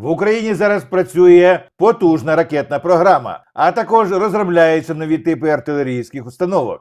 В Україні зараз працює потужна ракетна програма, а також розробляються нові типи артилерійських установок.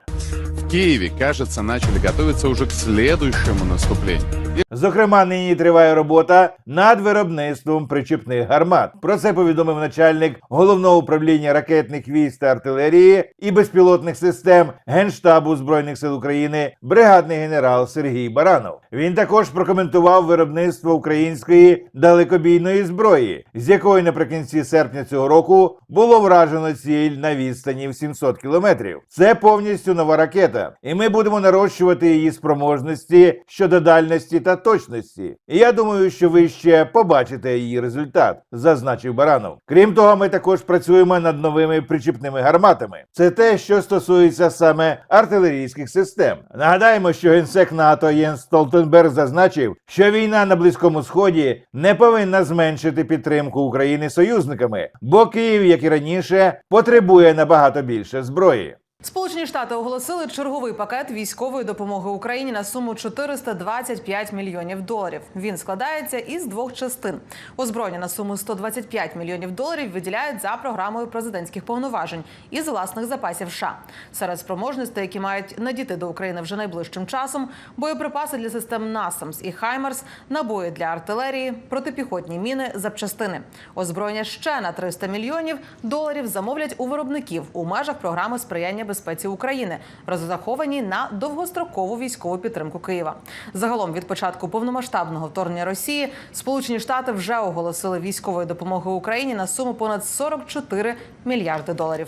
В Києві кажеться, наче готовиться уже к следующему наступлению. Зокрема, нині триває робота над виробництвом причіпних гармат. Про це повідомив начальник головного управління ракетних військ та артилерії і безпілотних систем Генштабу збройних сил України, бригадний генерал Сергій Баранов. Він також прокоментував виробництво української далекобійної зброї, з якої наприкінці серпня цього року було вражено ціль на відстані в 700 кілометрів. Це повністю нова ракета, і ми будемо нарощувати її спроможності щодо дальності та точності. І я думаю, що ви ще побачите її результат, зазначив Баранов. Крім того, ми також працюємо над новими причіпними гарматами. Це те, що стосується саме артилерійських систем. Нагадаємо, що генсек НАТО Єнс Столтенберг зазначив, що війна на близькому сході не повинна зменшити підтримку України союзниками, бо Київ, як і раніше, потребує набагато більше зброї. Сполучені Штати оголосили черговий пакет військової допомоги Україні на суму 425 мільйонів доларів. Він складається із двох частин. Озброєння на суму 125 мільйонів доларів виділяють за програмою президентських повноважень із власних запасів США. Серед спроможностей, які мають надійти до України вже найближчим часом, боєприпаси для систем НАСАМС і Хаймерс, набої для артилерії, протипіхотні міни, запчастини. Озброєння ще на 300 мільйонів доларів замовлять у виробників у межах програми сприяння безпеці України, розраховані на довгострокову військову підтримку Києва. Загалом від початку повномасштабного вторгнення Росії Сполучені Штати вже оголосили військової допомоги Україні на суму понад 44 мільярди доларів.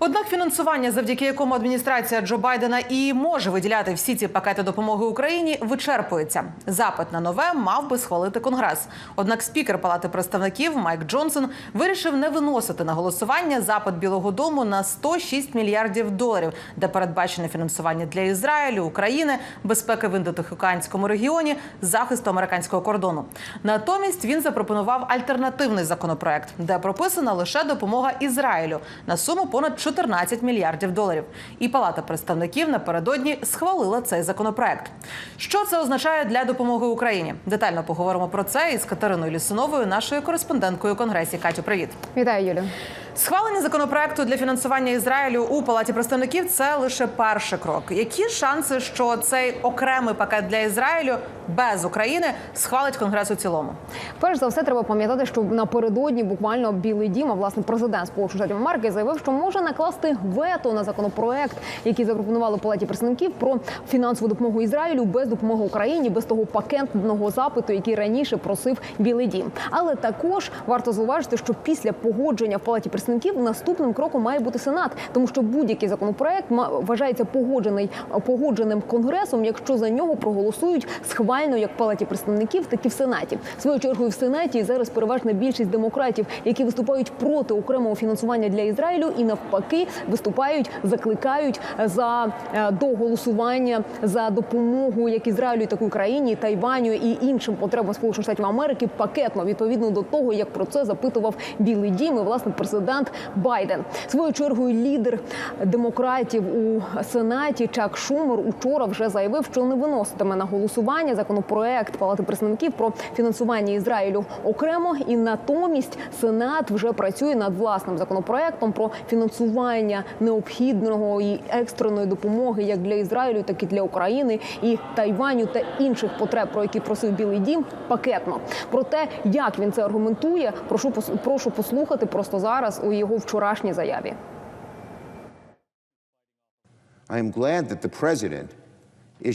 Однак фінансування, завдяки якому адміністрація Джо Байдена і може виділяти всі ці пакети допомоги Україні, вичерпується. Запит на нове мав би схвалити конгрес. Однак спікер Палати представників Майк Джонсон вирішив не виносити на голосування запит Білого Дому на 106 мільярдів доларів, де передбачене фінансування для Ізраїлю, України, безпеки в індотихоокеанському регіоні, захисту американського кордону. Натомість він запропонував альтернативний законопроект, де прописана лише допомога Ізраїлю на суму понад 14 мільярдів доларів. І Палата представників напередодні схвалила цей законопроект. Що це означає для допомоги Україні? Детально поговоримо про це із Катериною Лісуновою, нашою кореспонденткою у конгресі. Катю, привіт. Вітаю, Юлю. Схвалення законопроекту для фінансування Ізраїлю у палаті представників це лише перший крок. Які шанси, що цей окремий пакет для Ізраїлю без України схвалить конгрес у цілому? Перш за все, треба пам'ятати, що напередодні буквально Білий Дім, а власне президент Сполучених Штатів Америки заявив, що може накласти вето на законопроект, який запропонували палаті представників про фінансову допомогу Ізраїлю без допомоги Україні, без того пакетного запиту, який раніше просив Білий Дім. Але також варто зауважити, що після погодження в палаті представників наступним кроком має бути сенат, тому що будь-який законопроект вважається погоджений погодженим конгресом, якщо за нього проголосують схвально як в палаті представників, так і в сенаті. Своєю чергою в сенаті зараз переважна більшість демократів, які виступають проти окремого фінансування для Ізраїлю, і навпаки виступають, закликають за е, до голосування за допомогу як Ізраїлю, так і Україні, Тайваню і іншим потребам Сполучених Штатів Америки пакетно відповідно до того, як про це запитував Білий Дім і власне президент Байден. Своєю чергою лідер демократів у сенаті Чак Шумер учора вже заявив, що не виноситиме на голосування законопроект Палати представників про фінансування Ізраїлю окремо, і натомість Сенат вже працює над власним законопроектом про фінансування необхідного і екстреної допомоги як для Ізраїлю, так і для України і Тайваню та інших потреб, про які просив Білий Дім пакетно. Про те, як він це аргументує, прошу прошу послухати просто зараз у його вчорашній заяві.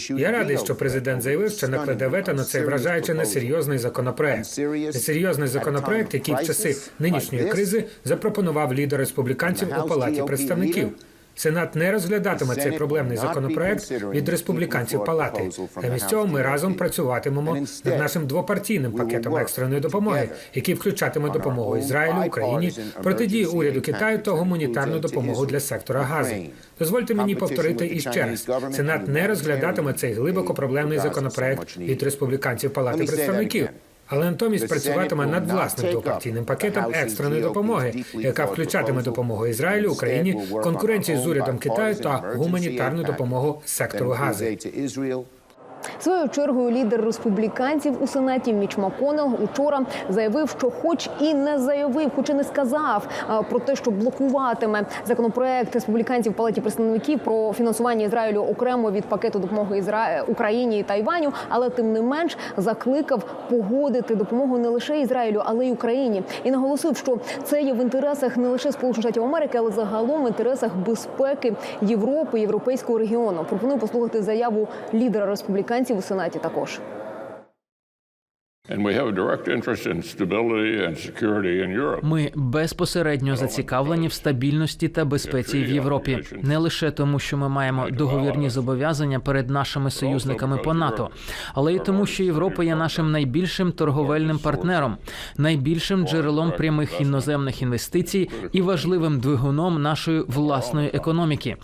Я радий, що президент заявив, що накладе вето на цей вражаючи несерйозний законопроект. Несерйозний законопроект, який в часи нинішньої кризи запропонував лідер республіканців у палаті представників. Сенат не розглядатиме цей проблемний законопроект від республіканців палати. Замість цього ми разом працюватимемо над нашим двопартійним пакетом екстреної допомоги, який включатиме допомогу Ізраїлю, Україні, протидії уряду Китаю та гуманітарну допомогу для сектора газу. Дозвольте мені повторити іще раз. Сенат не розглядатиме цей глибоко проблемний законопроект від республіканців палати представників. Але натомість працюватиме над власним двопартійним пакетом екстреної допомоги, яка включатиме допомогу Ізраїлю, Україні, конкуренцію з урядом Китаю та гуманітарну допомогу сектору газу. Своєю чергою лідер республіканців у сенаті Міч Маконел учора заявив, що, хоч і не заявив, хоч і не сказав е, про те, що блокуватиме законопроект республіканців в палаті представників про фінансування Ізраїлю окремо від пакету допомоги Ізра... Україні і Тайваню, але тим не менш закликав погодити допомогу не лише Ізраїлю, але й Україні, і наголосив, що це є в інтересах не лише Сполучених Штатів Америки, але загалом в інтересах безпеки Європи, європейського регіону. Пропоную послухати заяву лідера республіканців у сенаті. Також. Ми безпосередньо зацікавлені в стабільності та безпеці в Європі, не лише тому, що ми маємо договірні зобов'язання перед нашими союзниками по НАТО, але й тому, що Європа є нашим найбільшим торговельним партнером, найбільшим джерелом прямих іноземних інвестицій і важливим двигуном нашої власної економіки.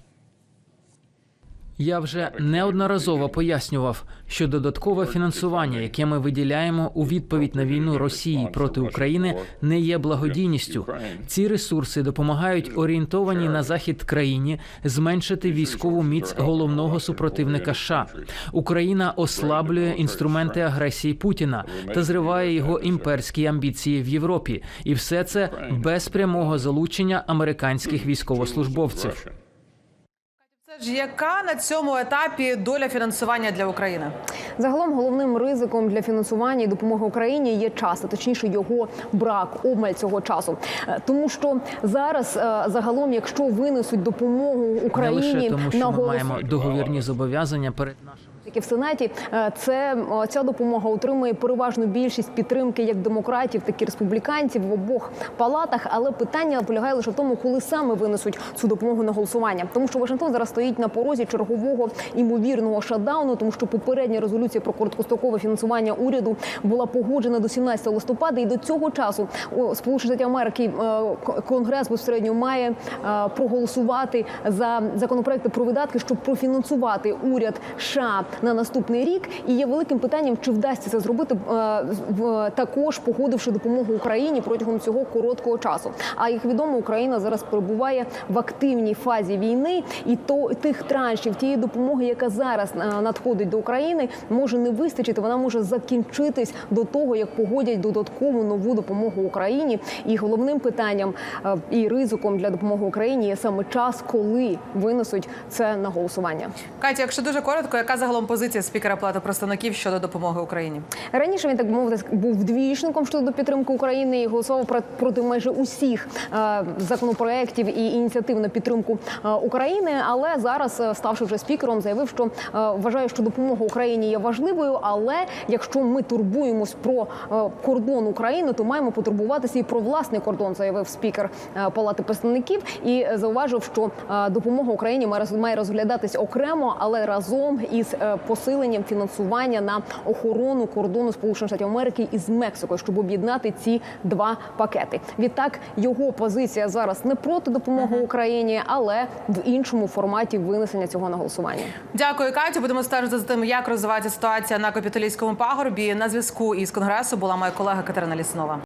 Я вже неодноразово пояснював, що додаткове фінансування, яке ми виділяємо у відповідь на війну Росії проти України, не є благодійністю. Ці ресурси допомагають орієнтованій на захід країні зменшити військову міць головного супротивника. США. Україна ослаблює інструменти агресії Путіна та зриває його імперські амбіції в Європі, і все це без прямого залучення американських військовослужбовців. Ж яка на цьому етапі доля фінансування для України? загалом головним ризиком для фінансування і допомоги Україні є час, а точніше його брак, обмаль цього часу. Е, Тому що зараз е, загалом, якщо винесуть допомогу Не Україні лише тому, на що ми голос... маємо договірні зобов'язання перед нашими. Тільки в сенаті е, це ця допомога отримує переважну більшість підтримки як демократів, так і республіканців в обох палатах. Але питання полягає лише в тому, коли саме винесуть цю допомогу на голосування. Тому що Вашингтон зараз стоїть на порозі чергового імовірного шатдауну, тому що попередня резолюція про короткострокове фінансування уряду була погоджена до 17 листопада, і до цього часу у Сполучених Америки е, Конгрес безпосередньо має е, проголосувати за законопроекти про видатки, щоб профінансувати уряд США на наступний рік. І є великим питанням, чи вдасться це зробити е, також погодивши допомогу Україні протягом цього короткого часу. А як відомо, Україна зараз перебуває в активній фазі війни, і то тих траншів тієї допомоги, яка зараз е, надходить до України, може не вистачити. Вона може закінчитись до того, як погодять додаткову нову допомогу Україні. І головним питанням е, і ризиком для допомоги Україні є саме час, коли винесуть це на голосування. Катя, якщо дуже коротко, яка загалом позиція спікера Палати представників щодо допомоги Україні? Раніше він так би мовити був двічником щодо підтримки України і голосував проти майже усіх е, законопроєктів і ініціатив на підтримку е, України. Але зараз, е, ставши вже спікером, заявив, що вважає, що допомога Україні є важливою. Але якщо ми турбуємось про кордон України, то маємо потурбуватися і про власний кордон, заявив спікер Палати представників і зауважив, що допомога Україні має роз- має розглядатись окремо, але разом із посиленням фінансування на охорону кордону Сполучених Штатів Америки із Мексикою, щоб об'єднати ці два пакети. Відтак його позиція зараз не проти допомоги Україні, але в іншому форматі винесення цього на голосування. Дякую, Катю. Будемо стежити за тим, як розвивається ситуація на капітолійському пагорбі. На зв'язку із конгресу була моя колега Катерина Ліснова.